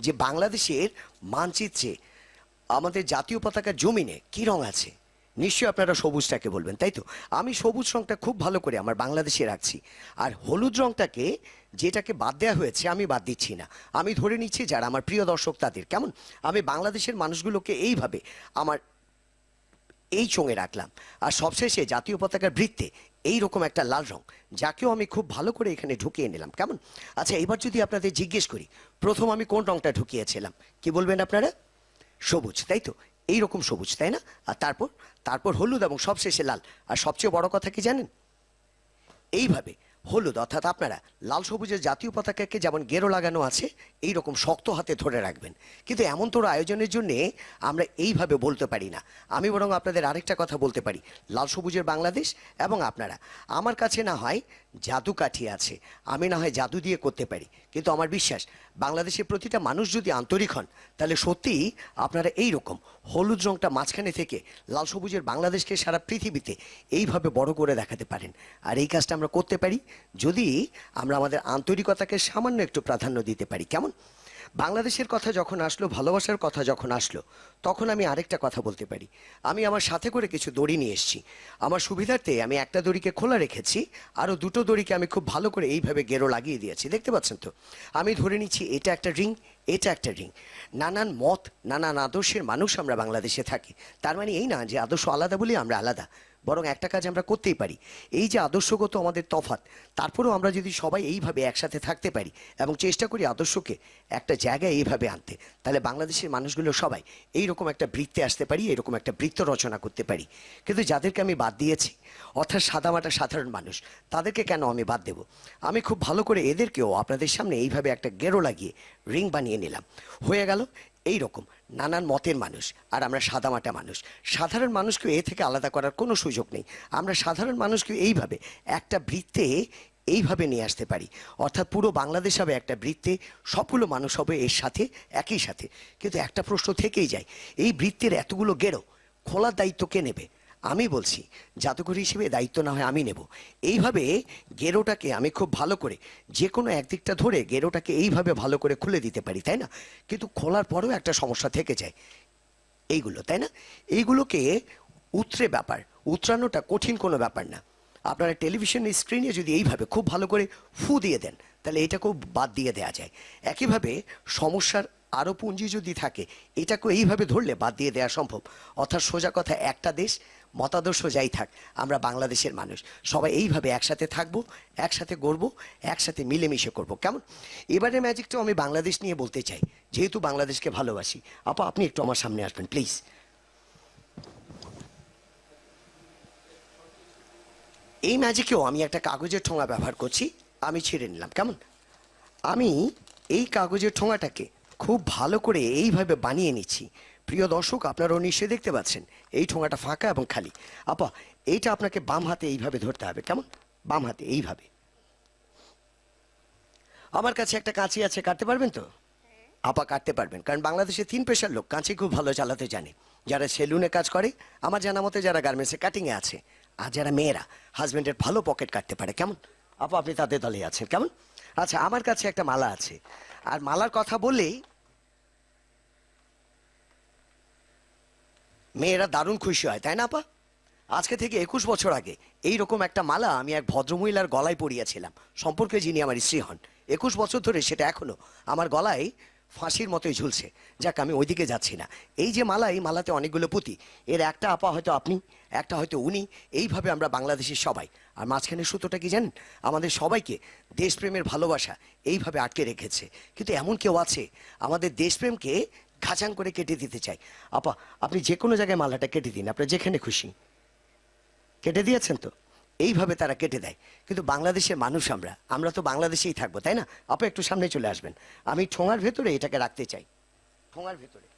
যে বাংলাদেশের মানচিত্রে আমাদের জাতীয় পতাকার জমিনে কি রং আছে? নিশ্চয়ই আপনারা সবুজটাকে বলবেন, তাই তো? আমি সবুজ রংটা খুব ভালো করে আমার বাংলাদেশে রাখছি। আর হলুদ রংটাকে যেটাকে বাদ দেওয়া হয়েছে, আমি বাদ দিচ্ছি না। আমি ধরে নিচ্ছি যারা আমার প্রিয় দর্শক তাদের। কেমন? আমি বাংলাদেশের মানুষগুলোকে এইভাবে আমার এই চোঙে রাখলাম। আর সবশেষে জাতীয় পতাকার বৃত্তে এই রকম একটা লাল রং, যাকেও আমি খুব ভালো করে এখানে ঢুকিয়ে নিলাম। কেমন? আচ্ছা এবার যদি আপনাদের জিজ্ঞেস করি, প্রথম আমি কোন রংটা ঢুকিয়েছিলাম? কি বলবেন আপনারা? সবুজ, তাই তো? এই রকম সবুজ, তাই না? আর তারপর? তারপর হলুদ এবং সবশেষে লাল। আর সবচেয়ে বড় কথা কি জানেন? এইভাবে হলুদ, অর্থাৎ আপনারা লাল সবুজের জাতীয় পতাকাকে যেমন গেরো লাগানো আছে এই রকম শক্ত হাতে ধরে রাখবেন। কিন্তু এমন তোর আয়োজনের জন্যে আমরা এইভাবে বলতে পারি না। আমি বরং আপনাদের আরেকটা কথা বলতে পারি। লাল সবুজের বাংলাদেশ এবং আপনারা। আমার কাছে না হয় জাদু কাঠি আছে। আমি না হয় জাদু দিয়ে করতে পারি। কিন্তু আমার বিশ্বাস, বাংলাদেশের প্রতিটা মানুষ যদি আন্তরিক হন, তাহলে সত্যিই আপনারা এই রকম হলুদ রংটা মাঝখানে থেকে লাল সবুজের বাংলাদেশকে সারা পৃথিবীতে এইভাবে বড় করে দেখাতে পারেন। আর এই কাজটা আমরা করতে পারি যদি আমরা আমাদের আন্তরিকতাকে সামান্য একটু প্রাধান্য দিতে পারি। কেমন? বাংলাদেশের কথা যখন আসলো, ভালোবাসার কথা যখন আসলো, তখন আমি আরেকটা কথা বলতে পারি। আমি আমার সাথে করে কিছু দড়ি নিয়ে এসেছি। আমার সুবিধার্থে আমি একটা দড়িকে খোলা রেখেছি, আরও দুটো দড়িকে আমি খুব ভালো করে এইভাবে গেরো লাগিয়ে দিয়েছি। দেখতে পাচ্ছেন তো? আমি ধরে নিচ্ছি, এটা একটা রিং, এটা একটা রিং। নানান মত, নানান আদর্শের মানুষ আমরা বাংলাদেশে থাকি। তার মানে এই না যে আদর্শ আলাদা বলে আমরা আলাদা। বরং একটা কাজ আমরা করতেই পারি। এই যে আদর্শগত আমাদের তফাৎ, তারপরেও আমরা যদি সবাই এইভাবে একসাথে থাকতে পারি এবং চেষ্টা করি আদর্শকে একটা জায়গায় এইভাবে আনতে, তাহলে বাংলাদেশের মানুষগুলো সবাই এইরকম একটা বৃত্তে আসতে পারি, এরকম একটা বৃত্ত রচনা করতে পারি। কিন্তু যাদেরকে আমি বাদ দিয়েছি, অর্থাৎ সাদামাটা সাধারণ মানুষ, তাদেরকে কেন আমি বাদ দেব? আমি খুব ভালো করে এদেরকেও আপনাদের সামনে এইভাবে একটা গেরো লাগিয়ে রিং বানিয়ে নিলাম। হয়ে গেল এই রকম নানান মতের মানুষ আর আমরা সাদামাটা মানুষ। সাধারণ মানুষকে এ থেকে আলাদা করার কোনো সুযোগ নেই। আমরা সাধারণ মানুষকে এইভাবে, একটা বৃত্তে এইভাবে নিয়ে আসতে পারি। অর্থাৎ পুরো বাংলাদেশ হবে একটা বৃত্তে, সবগুলো মানুষ হবে এর সাথে, একই সাথে। কিন্তু একটা প্রশ্ন থেকেই যায়, এই বৃত্তের এতগুলো গেরো খোলার দায়িত্ব কে নেবে? আমি বলছি, জাদুঘর হিসেবে দায়িত্ব না হয় আমি নেব। এইভাবে গেরোটাকে আমি খুব ভালো করে, যে কোনো একদিকটা ধরে গেরোটাকে এইভাবে ভালো করে খুলে দিতে পারি, তাই না? কিন্তু খোলার পরেও একটা সমস্যা থেকে যায়। এইগুলো, তাই না? এইগুলোকে উতরে ব্যাপার, উতরানোটা কঠিন কোনো ব্যাপার না। আপনারা টেলিভিশন স্ক্রিনে যদি এইভাবে খুব ভালো করে ফু দিয়ে দেন, তাহলে এটাকেও বাদ দিয়ে দেওয়া যায়। একইভাবে সমস্যার আরও পুঁজি যদি থাকে এটাকে এইভাবে ধরলে বাদ দিয়ে দেওয়া সম্ভব। অর্থাৎ সোজা কথা, একটা দেশ মতাদর্শ যাই থাক, আমরা বাংলাদেশের মানুষ। সবাই এইভাবে একসাথে থাকব, একসাথে গড়বো, একসাথে মিলেমিশে করব। কেমন? এবারে ম্যাজিকটাও আমি বাংলাদেশ নিয়ে বলতে চাই। যেহেতু বাংলাদেশকে ভালোবাসি। আপা, আপনি একটু আমার সামনে আসবেন, প্লিজ। এই ম্যাজিকেও আমি একটা কাগজের ঠোঙা ব্যবহার করছি, আমি ছিঁড়ে নিলাম। কেমন? আমি এই কাগজের ঠোঙাটাকে খুব ভালো করে এইভাবে বানিয়ে নিচ্ছি। প্রিয় দর্শক আপনারাও নিশ্চয়ই দেখতে পাচ্ছেন। এই ঠোঙাটা ফাঁকা এবং খালি। আপা এইটা আপনাকে বাম হাতে এইভাবে ধরতে হবে। কেমন? বাম হাতে এইভাবে। আমার কাছে একটা কাঁচি আছে কাটতে পারবেন তো? আপা কাটতে পারবেন। কারণ বাংলাদেশে তিন পেশার লোক কাঁচি খুব ভালো চালাতে জানে। যারা সেলুনে কাজ করে আমার জানা মতে যারা গার্মেন্টসে কাটিংয়ে আছে আর যারা মেয়েরা হাজব্যান্ডের ভালো পকেট কাটতে পারে। কেমন? আপা আপনি তাদের দলে আছেন। কেমন? আচ্ছা আমার কাছে একটা মালা আছে। আর মালার কথা বললেই মেয়েরা দারুণ খুশি হয়, তাই না, আপা? আজকে থেকে একুশ বছর আগে এই রকম একটা মালা আমি এক ভদ্রমহিলার গলায় পরিয়েছিলাম, সম্পর্কে যিনি আমার স্ত্রী হন। একুশ বছর ধরে সেটা এখনও আমার গলায় ফাঁসির মতোই ঝুলছে। যাক, আমি ওইদিকে যাচ্ছি না। এই যে মালা, এই মালাতে অনেকগুলো পুঁতি। এর একটা আপা হয়তো আপনি, একটা হয়তো উনি। এইভাবে আমরা বাংলাদেশের সবাই। আর মাঝখানে সুতোটা কি জানেন? আমাদের সবাইকে দেশপ্রেমের ভালোবাসা এইভাবে আটকে রেখেছে। কিন্তু এমন কেউ আছে, আমাদের দেশপ্রেমকে খাঁচাং করে কেটে দিতে চাই। আপা, আপনি যে কোনো জায়গায় মালাটা কেটে দিন, আপনার যেখানে খুশি। কেটে দিয়েছেন তো? এইভাবে তারা কেটে দেয়। কিন্তু বাংলাদেশের মানুষ আমরা আমরা তো বাংলাদেশেই থাকব, তাই না? আপা, একটু সামনে চলে আসবেন। আমি ঠোঙার ভেতরে এটাকে রাখতে চাই। ঠোঙার ভেতরে।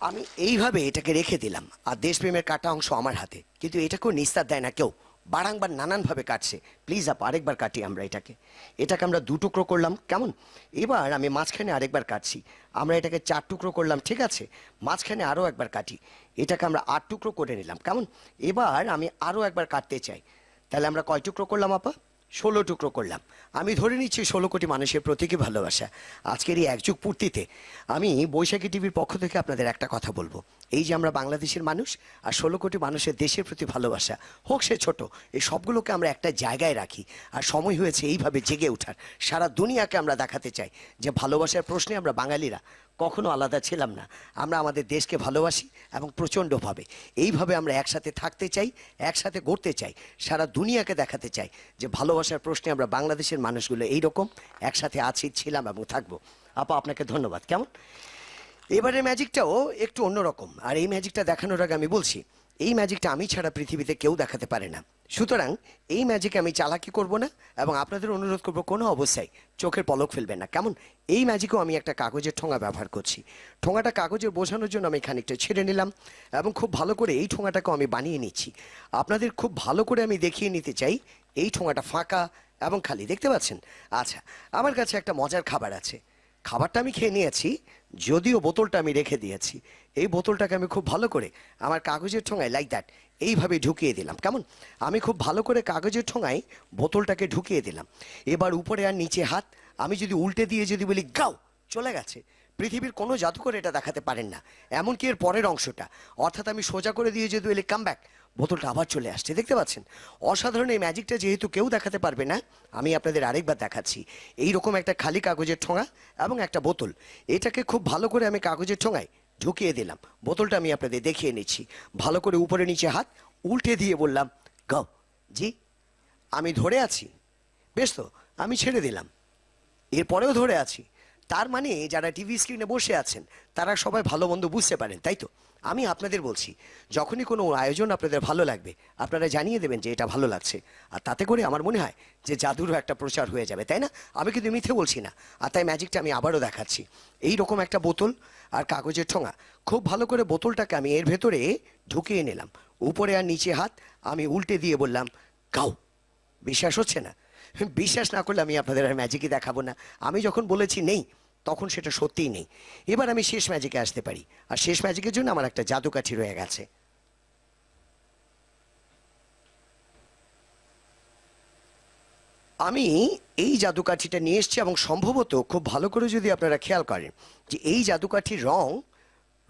আমি এইভাবে এটাকে রেখে দিলাম। আর দেশপ্রেমের কাটা অংশ আমার হাতে। কিন্তু এটাকেও নিস্তার দেয় না, কেউ। বারাংবার নানানভাবে কাটছে। প্লিজ আপ, আরেকবার কাটি আমরা এটাকে। এটাকে আমরা দু টুকরো করলাম। কেমন? এবার আমি মাঝখানে আরেকবার কাটছি। আমরা এটাকে চার টুকরো করলাম, ঠিক আছে? মাঝখানে আরও একবার কাটি। এটাকে আমরা আট টুকরো করে নিলাম। কেমন? এবার আমি আরও একবার কাটতে চাই। তাহলে আমরা কয় টুকরো করলাম আপা? ষোলো টুকরো করলাম। আমি ধরে নিচ্ছি ষোলো কোটি মানুষের প্রতীকী ভালোবাসা। আজকের এই একযুগ পূর্তিতে আমি বৈশাখী টিভির পক্ষ থেকে আপনাদের একটা কথা বলব। এই যে আমরা বাংলাদেশের মানুষ আর ষোলো কোটি মানুষের দেশের প্রতি ভালোবাসা, হোক সে ছোট, এই সবগুলোকে আমরা একটা জায়গায় রাখি। আর সময় হয়েছে এইভাবে জেগে ওঠার। সারা দুনিয়াকে আমরা দেখাতে চাই যে ভালোবাসার প্রশ্নে আমরা বাঙালিরা কখনো আলাদা ছিলাম না। আমরা আমাদের দেশকে ভালোবাসি এবং প্রচণ্ডভাবে। এইভাবে আমরা একসাথে থাকতে চাই, একসাথে গড়তে চাই, সারা দুনিয়াকে দেখাতে চাই যে ভালোবাসার প্রশ্নে আমরা বাংলাদেশের মানুষগুলো এইরকম, একসাথে আছি, ছিলাম এবং থাকব। আপা, আপনাকে ধন্যবাদ। কেমন? এবারের ম্যাজিকটাও একটু অন্যরকম। আর এই ম্যাজিকটা দেখানোর আগে আমি বলছি, এই ম্যাজিকটা আমি ছাড়া পৃথিবীতে কেউ দেখাতে পারে না। সুতরাং এই ম্যাজিকে আমি চালাকি করব না এবং আপনাদের অনুরোধ করব কোনো অবস্থায় চোখের পলক ফেলবেন না। কেমন? এই ম্যাজিকেও আমি একটা কাগজের ঠোঙা ব্যবহার করছি। ঠোঙাটা কাগজে বোঝানোর জন্য আমি খানিকটা ছেড়ে নিলাম এবং খুব ভালো করে এই ঠোঙাটাকেও আমি বানিয়ে নিচ্ছি। আপনাদের খুব ভালো করে আমি দেখিয়ে নিতে চাই, এই ঠোঙাটা ফাঁকা এবং খালি, দেখতে পাচ্ছেন? আচ্ছা আমার কাছে একটা মজার খাবার আছে। খাবারটা আমি খেয়ে নিয়েছি, যদিও বোতলটা আমি রেখে দিয়েছি। এই বোতলটাকে আমি খুব ভালো করে আমার কাগজের ঠোঙায় লাইক দ্যাট এইভাবে ঢুকিয়ে দিলাম। কেমন? আমি খুব ভালো করে কাগজের ঠোঙায় বোতলটাকে ঢুকিয়ে দিলাম। এবার উপরে আর নিচে হাত, আমি যদি উল্টে দিয়ে যদি বলি, গাও, চলে গেছে। পৃথিবীর কোনো জাদুকর এটা দেখাতে পারেন না। এমনকি এর পরের অংশটা। অর্থাৎ আমি সোজা করে দিয়ে যদি বলি কাম ব্যাক বোতলটা আবার চলে আসছে, দেখতে পাচ্ছেন? অসাধারণ এই ম্যাজিকটা যেহেতু কেউ দেখাতে পারবে না, আমি আপনাদের আরেকবার দেখাচ্ছি। এই রকম একটা খালি কাগজের ঠোঙা এবং একটা বোতল। এটাকে খুব ভালো করে আমি কাগজের ঠোঙায় ঢুকিয়ে দিলাম। বোতলটা আমি আপনাদের দেখিয়ে নিচ্ছি। ভালো করে উপরে নিচে হাত উল্টে দিয়ে বললাম গাও জি, আমি ধরে আছি। বেশ তো, আমি ছেড়ে দিলাম। এরপরেও ধরে আছি। তার মানে যারা টিভি স্ক্রিনে বসে আছেন, তারা সবাই ভালো মন্দ বুঝতে পারেন, তাই তো? আমি আপনাদের বলছি, যখনই কোনো আয়োজন আপনাদের ভালো লাগবে, আপনারা জানিয়ে দেবেন যে এটা ভালো লাগছে। আর তাতে করে আমার মনে হয় যে জাদুরও একটা প্রচার হয়ে যাবে, তাই না? আমি কিন্তু মিথ্যে বলছি না। আর তাই ম্যাজিকটা আমি আবারও দেখাচ্ছি। এই রকম একটা বোতল আর কাগজের ঠোঙা, খুব ভালো করে বোতলটাকে আমি এর ভেতরে ঢুকিয়ে নিলাম। উপরে আর নিচে হাত, আমি উল্টে দিয়ে বললাম, গাও। বিশ্বাস হচ্ছে না। বিশ্বাস না করলে আমি আপনাদের আর ম্যাজিকই দেখাবো না। আমি যখন বলেছি নেই, তখন সেটা সত্যিই নেই। এবার আমি শেষ ম্যাজিকে আসতে পারি। আর শেষ ম্যাজিকের জন্য আমার একটা জাদুকাঠি রয়ে গেছে। আমি এই জাদুকাঠিটা নিয়ে এসেছি এবং সম্ভবত খুব ভালো করে যদি আপনারা খেয়াল করেন যে এই জাদুকাঠির রং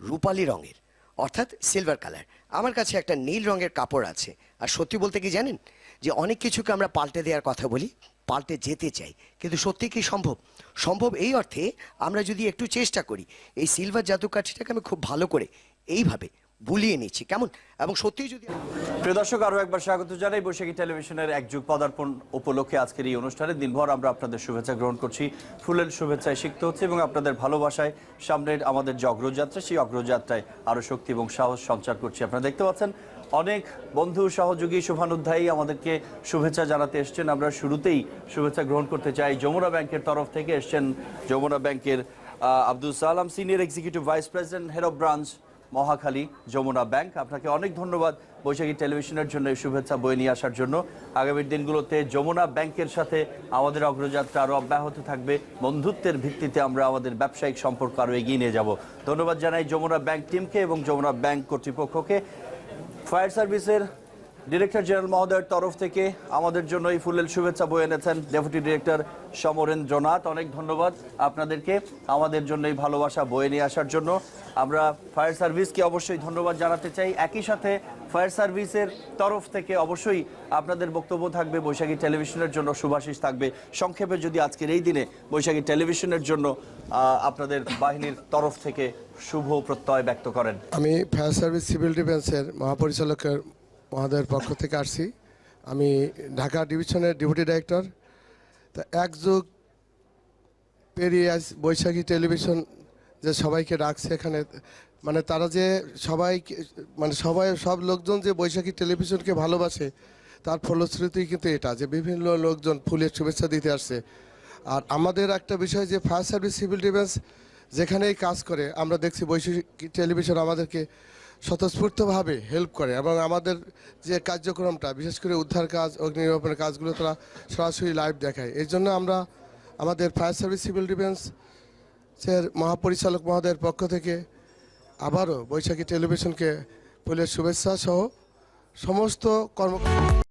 রূপালি রঙের, অর্থাৎ সিলভার কালার আমার কাছে একটা নীল রঙের কাপড় আছে। আর সত্যি বলতে কি জানেন? যে অনেক কিছুকে আমরা পাল্টে দেওয়ার কথা বলি, পাল্টে যেতে চাই। কিন্তু সত্যি কি সম্ভব? সম্ভব এই অর্থে আমরা যদি একটু চেষ্টা করি, এই সিলভার জাদুকাঠিটাকে আমি খুব ভালো করে এইভাবে বুলিয়ে নিচ্ছি। কেমন? এবং সত্যিই যদি প্রিয় দর্শক আরও একবার স্বাগত জানাই বৈশাখী টেলিভিশনের এক যুগ পদার্পণ উপলক্ষে আজকের এই অনুষ্ঠানে। দিনভর আমরা আপনাদের শুভেচ্ছা গ্রহণ করছি। ফুলের শুভেচ্ছায় শিখতে হচ্ছে এবং আপনাদের ভালোবাসায় সামনের আমাদের যে অগ্রযাত্রা, সেই অগ্রযাত্রায় আরও শক্তি এবং সাহস সঞ্চার করছি। আপনারা দেখতে পাচ্ছেন অনেক বন্ধু সহযোগী শুভানুধ্যায়ী আমাদেরকে শুভেচ্ছা জানাতে এসছেন। আমরা শুরুতেই শুভেচ্ছা গ্রহণ করতে চাই। যমুনা ব্যাংকের তরফ থেকে এসছেন যমুনা ব্যাংকের Abdul Salam, senior executive vice president, head of branch, Mohakhali Jamuna bank. আপনাকে অনেক ধন্যবাদ বৈশাখী টেলিভিশনের জন্য এই শুভেচ্ছা বয়ে নিয়ে আসার জন্য। আগামী দিনগুলোতে যমুনা ব্যাংকের সাথে আমাদের অগ্রযাত্রা আরও অব্যাহত থাকবে। বন্ধুত্বের ভিত্তিতে আমরা আমাদের ব্যবসায়িক সম্পর্ক আরও এগিয়ে নিয়ে যাব। ধন্যবাদ জানাই যমুনা ব্যাংক টিমকে এবং যমুনা ব্যাংক কর্তৃপক্ষকে। ফায়ার সার্ভিসের ডিরেক্টর জেনারেল মহোদয়ের তরফ থেকে আমাদের জন্য এই ফুলের শুভেচ্ছা বয়ে এনেছেন ডেপুটি ডিরেক্টর সমরেন্দ্রনাথ। অনেক ধন্যবাদ আপনাদেরকে আমাদের জন্য এই ভালোবাসা বয়ে নিয়ে আসার জন্য। আমরা ফায়ার সার্ভিসকে অবশ্যই ধন্যবাদ জানাতে চাই। একই সাথে ফায়ার সার্ভিসের তরফ থেকে অবশ্যই আপনাদের বক্তব্য থাকবে, বৈশাখী টেলিভিশনের জন্য শুভাশিস থাকবে। সংক্ষেপে যদি আজকের এই দিনে বৈশাখী টেলিভিশনের জন্য আপনাদের বাহিনীর তরফ থেকে শুভ প্রত্যয় ব্যক্ত করেন। আমি ফায়ার সার্ভিস সিভিল ডিফেন্সের মহাপরিচালকের মহোদয়ের পক্ষ থেকে আসছি। আমি ঢাকা ডিভিশনের ডেপুটি ডাইরেক্টর। তা এক যুগ পেরিয়ে আজ বৈশাখী টেলিভিশন যে সবাইকে ডাকছে এখানে মানে তারা যে সবাই মানে সবাই, সব লোকজন যে বৈশাখী টেলিভিশনকে ভালোবাসে, তার ফলশ্রুতি কিন্তু এটা যে বিভিন্ন লোকজন ফুলের শুভেচ্ছা দিতে আসছে। আর আমাদের একটা বিষয় যে ফায়ার সার্ভিস, সিভিল ডিফেন্স যেখানেই কাজ করে, আমরা দেখছি বৈশাখী টেলিভিশন আমাদেরকে স্বতঃস্ফূর্তভাবে হেল্প করে এবং আমাদের যে কার্যক্রমটা, বিশেষ করে উদ্ধার কাজ অগ্নি কাজগুলো তারা সরাসরি লাইভ দেখায়। এই জন্য আমরা আমাদের ফায়ার সার্ভিস সিভিল ডিফেন্সের মহাপরিচালক মহোদয়ের পক্ষ থেকে আবারও বৈশাখী টেলিভিশনকে ফুলের শুভেচ্ছা সহ সমস্ত কর্মকর্তা